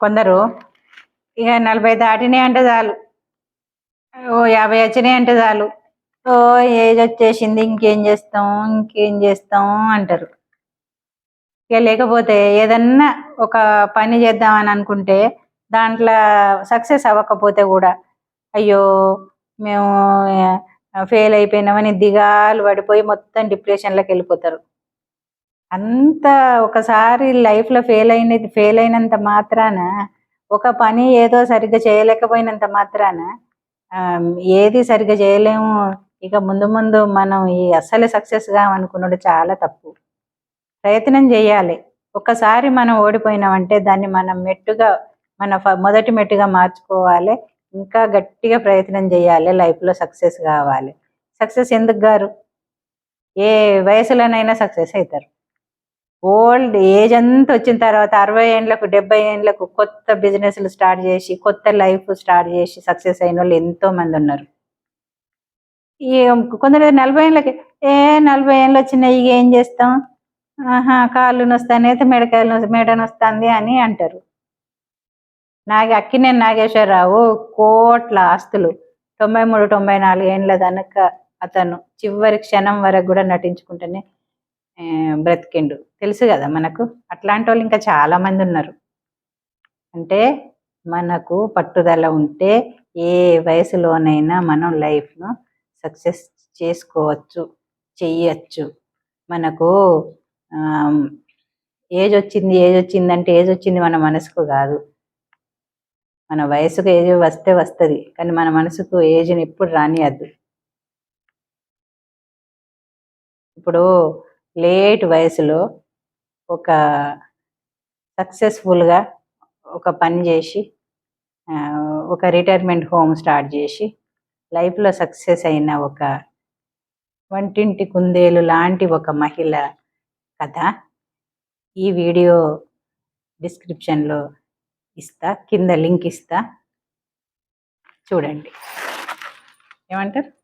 కొందరు ఇక నలభై దాటినాయి అంటే చాలు. ఓ యాభై వచ్చినాయి అంటే చాలు. ఓ ఏజ్ వచ్చేసింది ఇంకేం చేస్తాం ఇంకేం చేస్తాం అంటారు. ఇక లేకపోతే ఏదన్నా ఒక పని చేద్దామని అనుకుంటే దాంట్లో సక్సెస్ అవ్వకపోతే కూడా అయ్యో మేము ఫెయిల్ అయిపోయినామని దిగాలు పడిపోయి మొత్తం డిప్రెషన్లోకి వెళ్ళిపోతారు. అంత ఒకసారి లైఫ్లో ఫెయిల్ అయినది ఫెయిల్ అయినంత మాత్రాన ఒక పని ఏదో సరిగ్గా చేయలేకపోయినంత మాత్రాన ఏది సరిగ్గా చేయలేము. ఇక ముందు ముందు మనం ఈ అసలు సక్సెస్ కావనుకున్నాడు చాలా తప్పు. ప్రయత్నం చేయాలి. ఒక్కసారి మనం ఓడిపోయినామంటే దాన్ని మనం మెట్టుగా మన మొదటి మెట్టుగా మార్చుకోవాలి. ఇంకా గట్టిగా ప్రయత్నం చేయాలి. లైఫ్లో సక్సెస్ కావాలి. సక్సెస్ ఎందుకు గారు? ఏ వయసులోనైనా సక్సెస్ అవుతారు ఓల్డ్ ఏజ్ అంతా వచ్చిన తర్వాత అరవై ఏండ్లకు డెబ్బై ఏండ్లకు కొత్త బిజినెస్లు స్టార్ట్ చేసి కొత్త లైఫ్ స్టార్ట్ చేసి సక్సెస్ అయిన వాళ్ళు ఎంతో మంది ఉన్నారు. ఈ కొందరు నలభై ఏళ్ళకి ఏ నలభై ఏళ్ళు వచ్చినాయి ఇక ఏం చేస్తాం? ఆహా కాళ్ళు నొస్తానైతే మెడకాయలు మెడ నొస్తుంది అని అంటారు. నాగే అక్కినే నాగేశ్వరరావు కోట్ల ఆస్తులు తొంభై మూడు తొంభై నాలుగు ఏండ్ల దనక అతను చివరి క్షణం వరకు కూడా నటించుకుంటేనే బ్రతికిండు. తెలుసు కదా మనకు? అట్లాంటి వాళ్ళు ఇంకా చాలా మంది ఉన్నారు. అంటే మనకు పట్టుదల ఉంటే ఏ వయసులోనైనా మనం లైఫ్ను సక్సెస్ చేసుకోవచ్చు చెయ్యొచ్చు. మనకు ఏజ్ వచ్చింది ఏజ్ వచ్చింది అంటే ఏజ్ వచ్చింది మన మనసుకు కాదు. మన వయసుకు ఏజ్ వస్తే వస్తుంది కానీ మన మనసుకు ఏజ్ని ఎప్పుడు రానియద్దు. ఇప్పుడు లేట్ వయసులో ఒక సక్సెస్ఫుల్గా ఒక పని చేసి ఒక రిటైర్మెంట్ హోమ్ స్టార్ట్ చేసి లైఫ్లో సక్సెస్ అయిన ఒక వంటింటి కుందేలు లాంటి ఒక మహిళ కథ ఈ వీడియో డిస్క్రిప్షన్లో ఇస్తా కింద లింక్ ఇస్తా. చూడండి. ఏమంటారు?